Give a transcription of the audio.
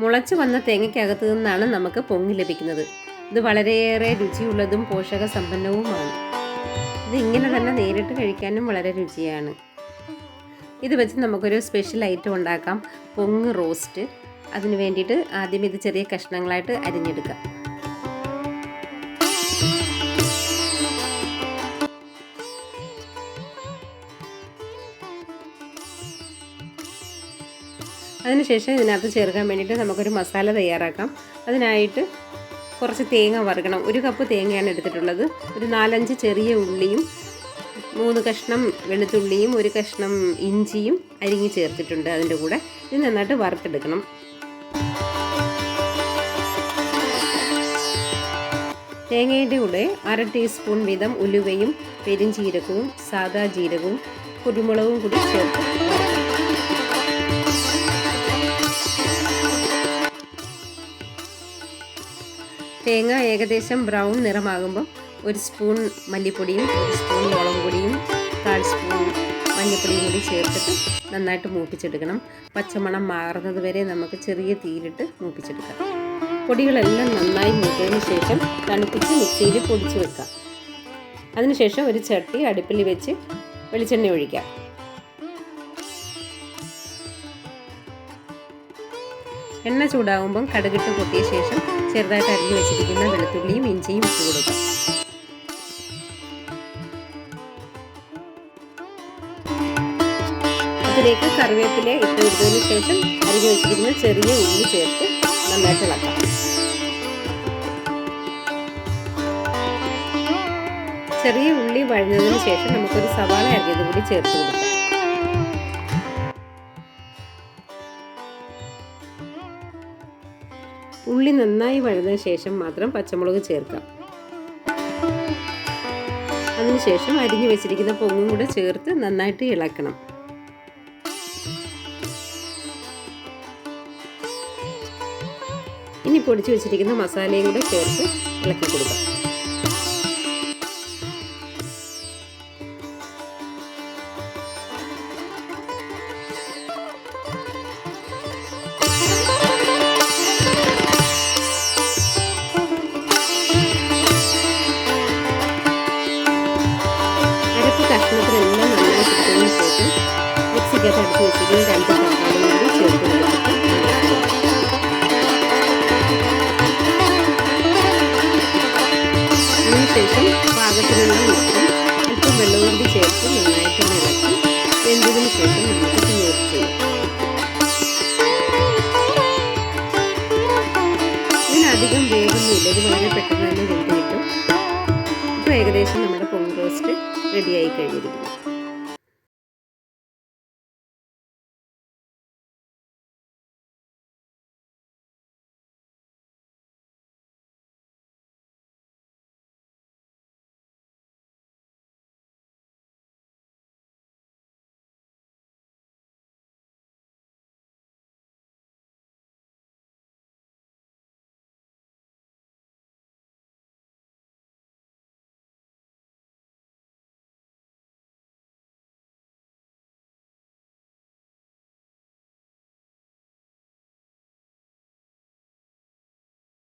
മുളച്ചു വന്ന തേങ്ങയ്ക്കകത്തു നിന്നാണ് നമുക്ക് പൊങ്ങി ലഭിക്കുന്നത്. ഇത് വളരെയേറെ രുചിയുള്ളതും പോഷക സമ്പന്നവുമാണ് ഇത് ഇങ്ങനെ തന്നെ നേരിട്ട് കഴിക്കാനും വളരെ രുചിയാണ്. ഇത് വെച്ച് നമുക്കൊരു സ്പെഷ്യൽ ഐറ്റം ഉണ്ടാക്കാം. പൊങ്ങ് റോസ്റ്റ് അതിന് വേണ്ടിയിട്ട് ആദ്യം ഇത് ചെറിയ കഷ്ണങ്ങളായിട്ട് അരിഞ്ഞെടുക്കാം. അതിനുശേഷം ഇതിനകത്ത് ചേർക്കാൻ വേണ്ടിയിട്ട് നമുക്കൊരു മസാല തയ്യാറാക്കാം. അതിനായിട്ട് കുറച്ച് തേങ്ങ വറുക്കണം. ഒരു കപ്പ് തേങ്ങയാണ് എടുത്തിട്ടുള്ളത്. ഒരു നാലഞ്ച് ചെറിയ ഉള്ളിയും മൂന്ന് കഷ്ണം വെളുത്തുള്ളിയും ഒരു കഷ്ണം ഇഞ്ചിയും അരിഞ്ഞ് ചേർത്തിട്ടുണ്ട് അതിന്റെ കൂടെ. ഇത് നന്നായിട്ട് വറുത്തെടുക്കണം. തേങ്ങയുടെ കൂടെ അര ടീസ്പൂൺ വീതം ഉലുവയും പെരും ജീരകവും സാദാ ജീരകവും കുരുമുളകും കൂടി ചേർത്ത് തേങ്ങ ഏകദേശം ബ്രൗൺ നിറമാകുമ്പോൾ ഒരു സ്പൂൺ മല്ലിപ്പൊടിയും ഒരു സ്പൂൺ മുളക് പൊടിയും കാൽ സ്പൂൺ മഞ്ഞൾപ്പൊടിയും കൂടി ചേർത്തിട്ട് നന്നായിട്ട് മൂപ്പിച്ചെടുക്കണം. പച്ചമണം മാറുന്നത് വരെ നമുക്ക് ചെറിയ തീയിലിട്ട് മൂപ്പിച്ചെടുക്കാം. പൊടികളെല്ലാം നന്നായി മൂത്തതിന് ശേഷം തണുപ്പിച്ച് മിക്സിയിൽ പൊടിച്ച് വെക്കാം. അതിനുശേഷം ഒരു ചട്ടി അടുപ്പിൽ വെച്ച് വെളിച്ചെണ്ണ ഒഴിക്കാം. എണ്ണ ചൂടാകുമ്പം കടുകിട്ട് പൊട്ടിയ ശേഷം ചെറുതായിട്ട് അരിഞ്ഞു വെച്ചിരിക്കുന്ന വെളുത്തുള്ളിയും ഇഞ്ചിയും ഇട്ട് കൊടുക്കും. അതിലേക്ക് കറിവേപ്പില ഇട്ട് കൊടുത്തതിന് ശേഷം അരിഞ്ഞു വെച്ചിരിക്കുന്ന ചെറിയ ഉള്ളി ചേർത്ത് നന്നായിട്ട് ഇളക്കാം. ചെറിയ ഉള്ളി വഴഞ്ഞതിന് ശേഷം നമുക്കൊരു സവാള അരിഞ്ഞത് കൂടി ചേർത്ത് കൊടുക്കാം. ഉള്ളി നന്നായി വഴന്ന ശേഷം മാത്രം പച്ചമുളക് ചേർക്കാം. അതിനുശേഷം അരിഞ്ഞു വെച്ചിരിക്കുന്ന പൊങ്ങും കൂടെ ചേർത്ത് നന്നായിട്ട് ഇളക്കണം. ഇനി പൊടിച്ചു വെച്ചിരിക്കുന്ന മസാലയും കൂടെ ചേർത്ത് ഇളക്കി കൊടുക്കാം. മിക്സിക്കകത്ത് എടുത്ത് വെച്ചിട്ട് രണ്ട് തക്കാളി കൂടി ചേർത്ത് അതിനുശേഷം പാകത്തിനുള്ള ഉപ്പും അല്പം വെള്ളവും കൂടി ചേർത്ത് നന്നായിട്ട് ഇളക്കി വെന്തതിന് ശേഷം നമുക്ക് വേഗമൊന്നുമില്ല ഇത് വളരെ പെട്ടെന്ന് തന്നെ വെന്ത് കിട്ടും. ഇപ്പോൾ ഏകദേശം നമ്മുടെ പൊങ്ങ് റോസ്റ്റ് റെഡിയായി കഴിഞ്ഞിരിക്കുന്നു.